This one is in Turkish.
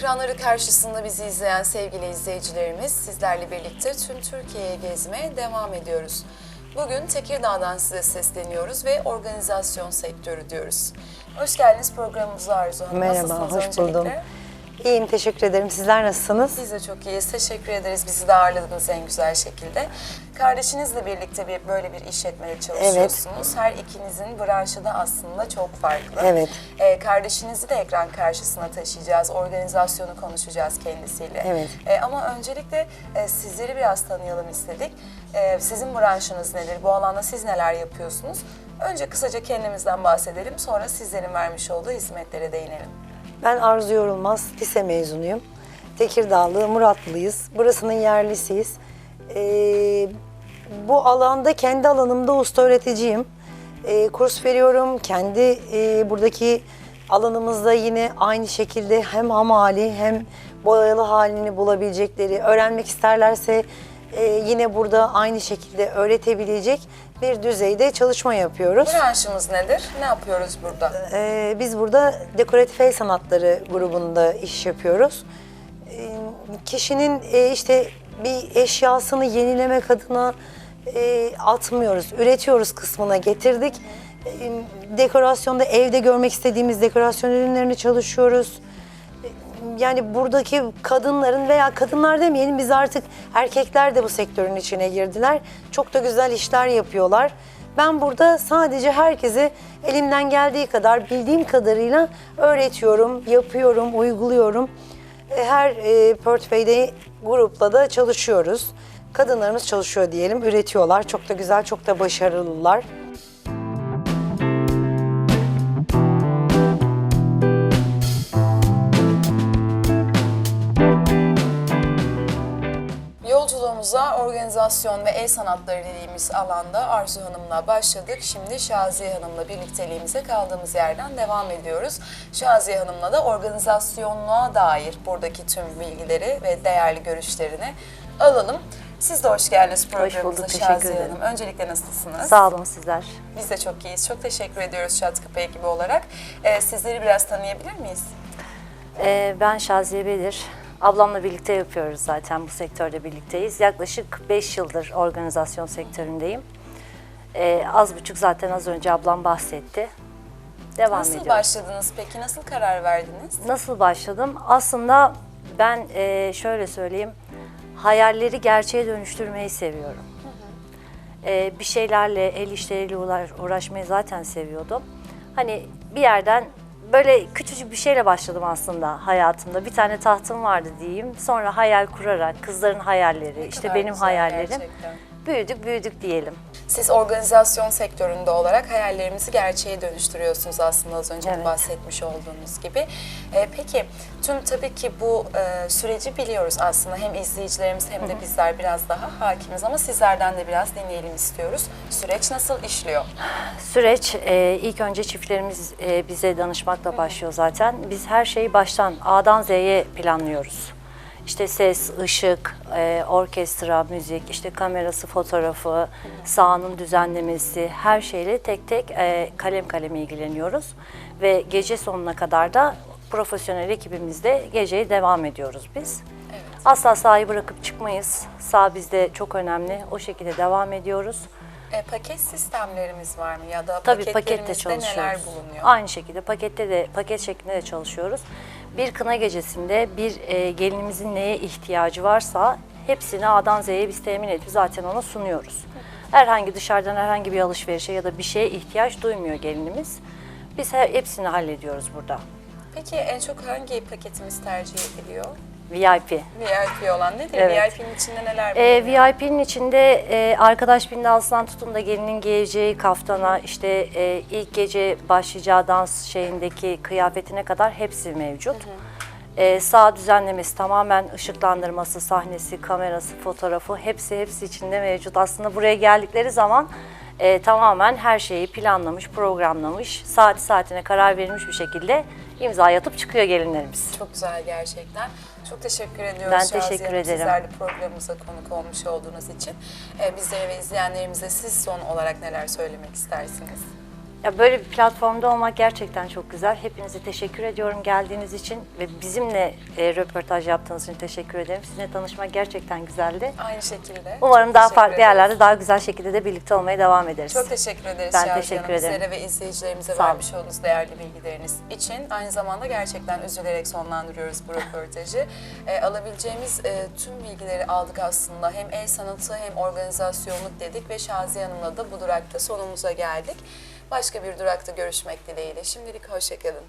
Ekranları karşısında bizi izleyen sevgili izleyicilerimiz sizlerle birlikte tüm Türkiye'ye gezmeye devam ediyoruz. Bugün Tekirdağ'dan size sesleniyoruz ve organizasyon sektörü diyoruz. Hoş geldiniz programımıza Arzu Hanım. Merhaba, Nasılsınız hoş öncelikle? buldum. İyiyim, teşekkür ederim. Sizler nasılsınız? Biz de çok iyiyiz. Teşekkür ederiz. Bizi de ağırladınız en güzel şekilde. Kardeşinizle birlikte bir böyle bir işletmede çalışıyorsunuz. Her ikinizin branşı da aslında çok farklı. Evet. Ee, kardeşinizi de ekran karşısına taşıyacağız. Organizasyonu konuşacağız kendisiyle. Evet. Ee, ama öncelikle e, sizleri biraz tanıyalım istedik. Ee, sizin branşınız nedir? Bu alanda siz neler yapıyorsunuz? Önce kısaca kendimizden bahsedelim. Sonra sizlerin vermiş olduğu hizmetlere değinelim. Ben Arzu Yorulmaz, lise mezunuyum. Tekirdağlı, Muratlıyız. Burasının yerlisiyiz. Ee, bu alanda, kendi alanımda usta öğreticiyim. Ee, kurs veriyorum. Kendi e, buradaki alanımızda yine aynı şekilde hem hamali hem boyalı halini bulabilecekleri, öğrenmek isterlerse e, yine burada aynı şekilde öğretebilecek bir düzeyde çalışma yapıyoruz. Branşımız nedir? Ne yapıyoruz burada? Ee, biz burada dekoratif el sanatları grubunda iş yapıyoruz. Ee, kişinin e, işte bir eşyasını yenilemek adına e, atmıyoruz, üretiyoruz kısmına getirdik. Ee, dekorasyonda evde görmek istediğimiz dekorasyon ürünlerini çalışıyoruz. Yani buradaki kadınların veya kadınlar demeyelim biz artık erkekler de bu sektörün içine girdiler. Çok da güzel işler yapıyorlar. Ben burada sadece herkese elimden geldiği kadar bildiğim kadarıyla öğretiyorum, yapıyorum, uyguluyorum. E, Her e, portföyde grupla da çalışıyoruz. Kadınlarımız çalışıyor diyelim, üretiyorlar. Çok da güzel, çok da başarılılar. Yolculuğumuza organizasyon ve el sanatları dediğimiz alanda Arzu Hanım'la başladık. Şimdi Şaziye Hanım'la birlikteliğimize kaldığımız yerden devam ediyoruz. Şaziye Hanım'la da organizasyonluğa dair buradaki tüm bilgileri ve değerli görüşlerini alalım. Siz de hoş geldiniz programımıza bulduk, teşekkür Şaziye ederim. Hanım. Öncelikle nasılsınız? Sağ olun sizler. Biz de çok iyiyiz. Çok teşekkür ediyoruz Şatkapı ekibi olarak. Ee, sizleri biraz tanıyabilir miyiz? Ee, ben Şaziye Belir. Ablamla birlikte yapıyoruz zaten bu sektörde birlikteyiz. Yaklaşık 5 yıldır organizasyon sektöründeyim. Ee, az buçuk zaten az önce ablam bahsetti. Devam Nasıl ediyoruz. başladınız peki? Nasıl karar verdiniz? Nasıl başladım? Aslında ben e, şöyle söyleyeyim, hayalleri gerçeğe dönüştürmeyi seviyorum. E, bir şeylerle, el işleriyle uğraş- uğraşmayı zaten seviyordum. Hani bir yerden böyle küçücük bir şeyle başladım aslında hayatımda. Bir tane tahtım vardı diyeyim. Sonra hayal kurarak, kızların hayalleri, işte kadar benim hayallerim. gerçekten. Büyüdük büyüdük diyelim. Siz organizasyon sektöründe olarak hayallerimizi gerçeğe dönüştürüyorsunuz aslında az önce Evet. bahsetmiş olduğunuz gibi. Ee, peki tüm tabii ki bu e, süreci biliyoruz aslında hem izleyicilerimiz hem de bizler biraz daha hakimiz ama sizlerden de biraz dinleyelim istiyoruz. Süreç nasıl işliyor? Süreç e, ilk önce çiftlerimiz e, bize danışmakla başlıyor zaten. Biz her şeyi baştan A'dan Z'ye planlıyoruz. İşte ses, ışık, e, orkestra, müzik, işte kamerası, fotoğrafı, sahanın düzenlemesi, her şeyle tek tek e, kalem kalem ilgileniyoruz. Ve gece sonuna kadar da profesyonel ekibimizde geceyi devam ediyoruz biz. Asla sahayı bırakıp çıkmayız. Sağ bizde çok önemli. O şekilde devam ediyoruz. E, paket sistemlerimiz var mı ya da Tabii pakette çalışıyoruz. neler bulunuyor? Aynı şekilde pakette de paket şeklinde de çalışıyoruz. Bir kına gecesinde bir e, gelinimizin neye ihtiyacı varsa hepsini A'dan Z'ye biz temin edip zaten ona sunuyoruz. Herhangi dışarıdan herhangi bir alışverişe ya da bir şeye ihtiyaç duymuyor gelinimiz. Biz he- hepsini hallediyoruz burada. Peki en çok hangi paketimiz tercih ediliyor? VIP. VIP olan nedir? Evet. VIP'nin içinde neler Ee, bulunuyor? VIP'nin içinde e, arkadaş bindalsından tutun da gelinin giyeceği kaftana, işte e, ilk gece başlayacağı dans şeyindeki kıyafetine kadar hepsi mevcut. Ee, sağ düzenlemesi tamamen ışıklandırması, sahnesi, kamerası, fotoğrafı hepsi hepsi içinde mevcut. Aslında buraya geldikleri zaman e, tamamen her şeyi planlamış, programlamış, saati saatine karar verilmiş bir şekilde imza atıp çıkıyor gelinlerimiz. Çok güzel gerçekten. Çok teşekkür ediyoruz Ben Şaziye teşekkür ederim. Sizler de programımıza konuk olmuş olduğunuz için. Ee, bizlere ve izleyenlerimize siz son olarak neler söylemek istersiniz? Ya böyle bir platformda olmak gerçekten çok güzel. Hepinize teşekkür ediyorum geldiğiniz için ve bizimle e, röportaj yaptığınız için teşekkür ederim. Sizinle tanışmak gerçekten güzeldi. Aynı şekilde. Umarım Çok daha farklı ederiz. yerlerde daha güzel şekilde de birlikte olmaya devam ederiz. Çok teşekkür ederiz Ben Şaziye teşekkür ederim. Bizlere ve izleyicilerimize Sağ vermiş olduğunuz değerli bilgileriniz için. Aynı zamanda gerçekten üzülerek sonlandırıyoruz bu röportajı. E, alabileceğimiz e, tüm bilgileri aldık aslında. Hem el sanatı hem organizasyonluk dedik ve Şaziye Hanım'la da bu durakta sonumuza geldik. Başka bir durakta görüşmek dileğiyle. Şimdilik hoşçakalın.